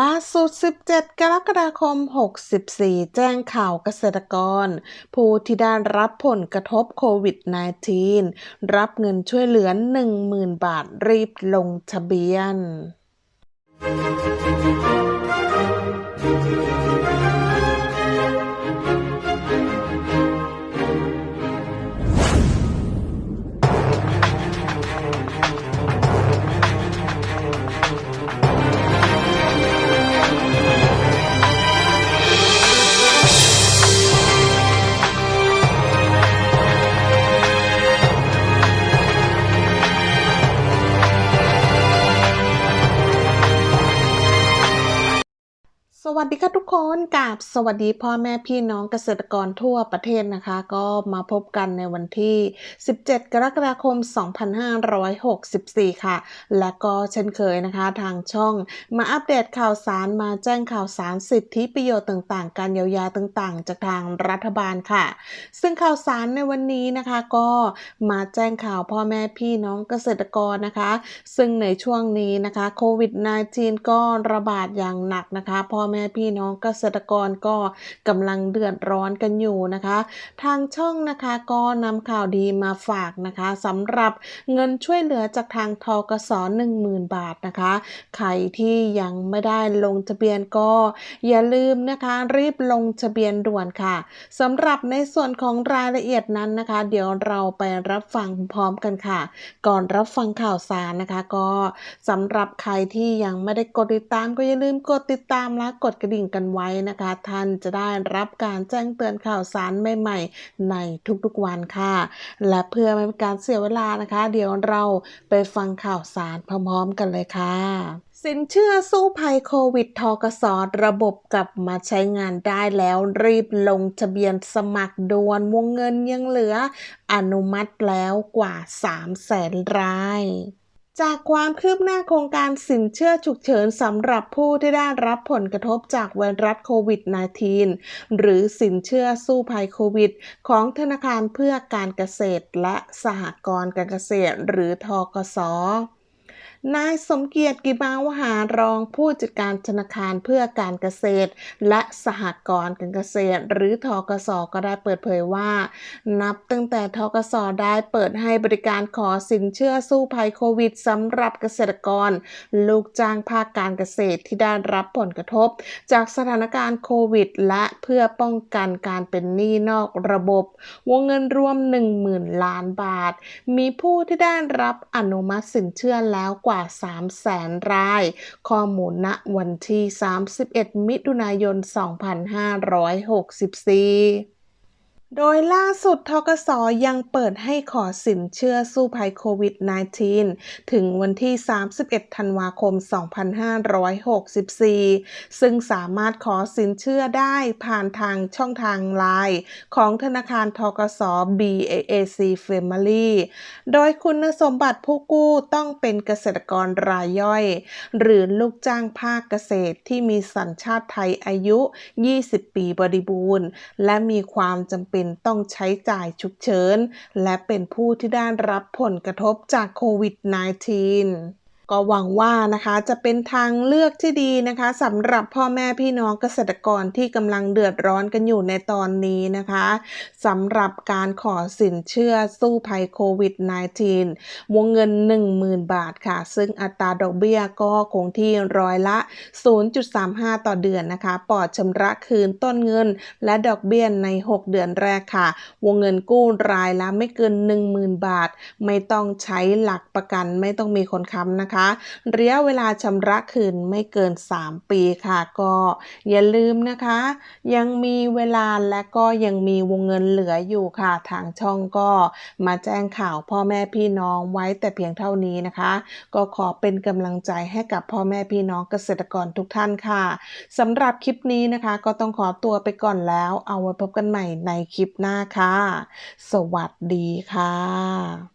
ล่าสุด 17 กรกฎาคม 64 แจ้งข่าวเกษตรกร ผู้ที่ได้รับผลกระทบโควิด -19 รับเงินช่วยเหลือ 10,000 บาทรีบลงทะเบียน วัสดีค่ะทุกคนกับสวัสดีพ่อแม่พี่น้องเกษตรกรทั่วประเทศนะคะ ก็มาพบกันในวันที่ 17 กรกฎาคม 2564 ค่ะ และก็เช่นเคยนะคะทางช่องมาอัปเดตข่าวสารมาแจ้งข่าวสารสิทธิประโยชน์ต่างๆ การเยียวยาต่างๆ จากทางรัฐบาลค่ะ ซึ่งข่าวสารในวันนี้นะคะก็มาแจ้งข่าวพ่อแม่พี่น้องเกษตรกรนะคะ ซึ่งในช่วงนี้นะคะโควิด -19 ก็ระบาดอย่างหนักนะคะพ่อแม่พี่น้องเกษตรกรก็กำลังเดือดร้อนกันอยู่นะคะ ทางช่องนะคะก็นำข่าวดีมาฝากนะคะสำหรับเงินช่วยเหลือจากทางทกส10,000บาทนะคะใครที่ยังไม่ได้ลงทะเบียนก็อย่าลืมนะคะรีบลงทะเบียนด่วนค่ะสำหรับในส่วนของรายละเอียดนั้นนะคะ เดี๋ยวเราไปรับฟังพร้อมกันค่ะ ก่อนรับฟังข่าวสารนะคะ ก็สำหรับใครที่ยังไม่ได้กดติดตามก็อย่าลืมกดติดตามและกดกระดิ่งกันไว้นะคะ ท่านจะได้รับการแจ้งเตือนข่าวสารใหม่ๆ ในทุกๆวันค่ะ และเพื่อไม่เป็นการเสียเวลานะคะ เดี๋ยวเราไปฟังข่าวสารพร้อมๆกันเลยค่ะสินเชื่อสู้ภัยโควิดทกสระบบกลับมาใช้งานได้แล้วรีบลงทะเบียนสมัครด่วนวงเงินยังเหลืออนุมัติแล้วกว่า3แสนราย จากความคืบหน้าโครงการสินเชื่อฉุกเฉินสำหรับผู้ที่ได้รับผลกระทบจากไวรัสโควิด -19 หรือสินเชื่อสู้ภัยโควิด ของธนาคารเพื่อการเกษตรและสหกรณ์การเกษตรหรือทกส นายสมเกียรติกิมาวหารองผู้จัดการธนาคารเพื่อการเกษตร และสหกรณ์การเกษตร หรือทกสก็ได้เปิดเผยว่า นับตั้งแต่ทกสได้เปิดให้บริการขอสินเชื่อสู้ภัยโควิดสำหรับเกษตรกร ลูกจ้างภาคการเกษตรที่ได้รับผลกระทบ จากสถานการณ์โควิด และเพื่อป้องกันการเป็นหนี้นอกระบบ วงเงินรวม 10,000 ล้านบาท มีผู้ที่ได้รับอนุมัติสินเชื่อแล้วกว่า3แสนราย ข้อมูลณวันที่ 31 มิถุนายน 2564 โดยล่าสุดทกสยังเปิดให้ขอสินเชื่อสู้ภัยโควิด -19 ถึงวันที่ 31 ธันวาคม 2564 ซึ่งสามารถขอสินเชื่อได้ผ่านทางช่องทางไลน์ของธนาคารทกส BAAC Family โดยคุณสมบัติผู้กู้ต้องเป็นเกษตรกรรายย่อย หรือลูกจ้างภาคเกษตรที่มีสัญชาติไทยอายุ 20 ปีบริบูรณ์ และมีความจำเป็นต้องใช้จ่ายฉุกเฉิน และเป็นผู้ที่ได้รับผลกระทบจากโควิด -19 ก็หวังว่านะคะจะเป็นทางเลือกที่ดีนะคะสำหรับพ่อแม่พี่น้องเกษตรกรที่กำลังเดือดร้อนกันอยู่ในตอนนี้นะคะสำหรับการขอสินเชื่อสู้ภัยโควิด -19 วงเงิน 10,000 บาทค่ะ ซึ่งอัตราดอกเบี้ยก็คงที่ร้อยละ 0.35 ต่อเดือนนะคะปลอดชำระคืนต้นเงิน และดอกเบี้ยใน 6 เดือนแรกค่ะ วงเงินกู้รายละไม่เกิน 10,000 บาท ไม่ต้องใช้หลักประกันไม่ต้องมีคนค้ำนะคะนะคะ ระยะเวลาชำระคืนไม่เกิน 3 ปีค่ะ ก็อย่าลืมนะคะ ยังมีเวลาและก็ยังมีวงเงินเหลืออยู่ค่ะ ทางช่องก็มาแจ้งข่าวพ่อแม่พี่น้องไว้แต่เพียงเท่านี้นะคะ ก็ขอเป็นกำลังใจให้กับพ่อแม่พี่น้องเกษตรกรทุกท่านค่ะสำหรับคลิปนี้นะคะ ก็ต้องขอตัวไปก่อนแล้ว เอาไว้พบกันใหม่ในคลิปหน้าค่ะ สวัสดีค่ะ